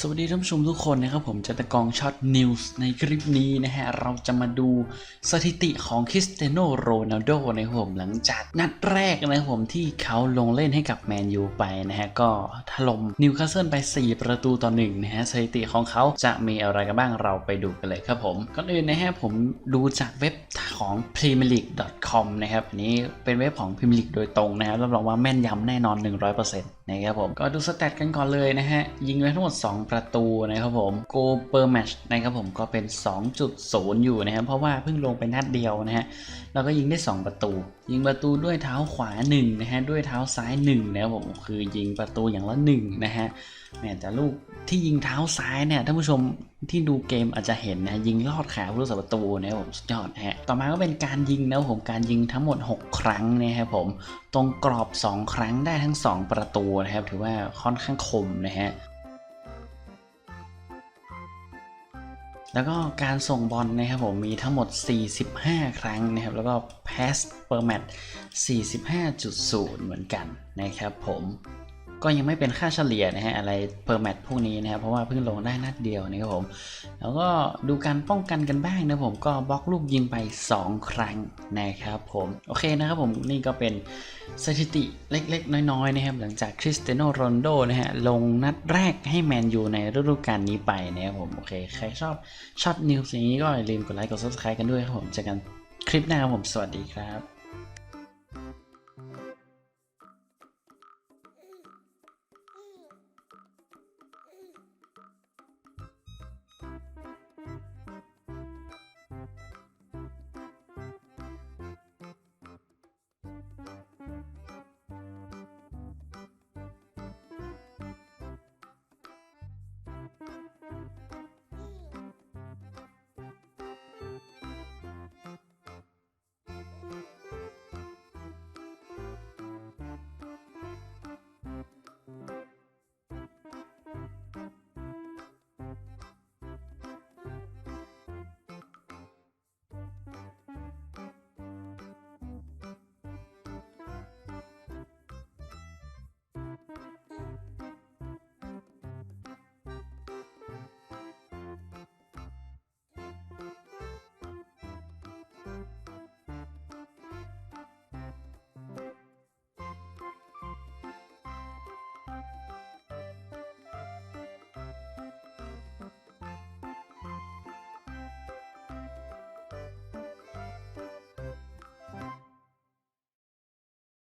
สวัสดีท่านผู้ชมทุกคนนะครับผมจะตะกองช็อตนิวส์ในคลิปนี้นะฮะ เราจะมาดูสถิติของคริสเตียโนโรนัลโดนะครับผมหลังจากนัดแรกนะครับผมที่เขาลงเล่นให้กับแมนยูไปนะฮะ ก็ถล่มนิวคาสเซิลไป 4 ประตูต่อหนึ่งนะฮะ สถิติของเขาจะมีอะไรกันบ้างเราไปดูกันเลยครับผมก่อนอื่นนะฮะผมดูจากเว็บของ premierleague.com นะครับอันนี้เป็นเว็บของ Premier League โดยตรงนะครับรับรองว่าแม่นยำแน่นอน 100%นะครับผมก็ดูสแตทกันก่อนเลยนะฮะยิงไปทั้งหมด2ประตูนะครับผม go per match นะครับผมก็เป็น 2.0 อยู่นะครับเพราะว่าเพิ่งลงไปนัดเดียวนะฮะแล้วก็ยิงได้ 2 ประตู ยิงประตูด้วยเท้าขวา1นะฮะด้วยเท้าซ้าย1นะครับผมคือยิงประตูอย่างละ1นะฮะแหมแต่ลูกที่ยิงเท้าซ้ายเนี่ยท่านผู้ชมที่ดูเกมอาจจะเห็นนะยิงลอดขาผู้รักษาประตูนะครับผมสุดยอดนะฮะต่อมาก็เป็นการยิงนะครับผมการยิงทั้งหมด 6 ครั้งนะครับผมตรงกรอบ 2 ครั้งได้ทั้ง 2 ประตูนะครับถือว่าค่อนข้างคมนะฮะ แล้วก็การส่งบอลนะครับผมมีทั้งหมด 45 ครั้งนะครับ แล้วก็ pass per match 45.0 เหมือนกันนะครับผม ก็ยังไม่เป็นค่าเฉลี่ยนะฮะอะไร per match พวกนี้นะครับเพราะว่าเพิ่งลงได้นัดเดียวนะครับผมแล้วก็ดูการป้องกันกันบ้างนะผมก็บล็อกลูกยิงไป 2 ครั้งนะครับผมโอเคนะครับผมนี่ก็เป็นสถิติเล็กๆ น้อยๆนะครับหลังจากคริสเตียโนโรนโดนะฮะลงนัดแรกให้แมนยูในฤดูกาลนี้ไปนะครับผมโอเคใครชอบช็อตนิวส์อย่างนี้ก็อย่าลืมกดไลค์กด subscribe กันด้วยครับผมเจอกันคลิปหน้าครับผมสวัสดีครับ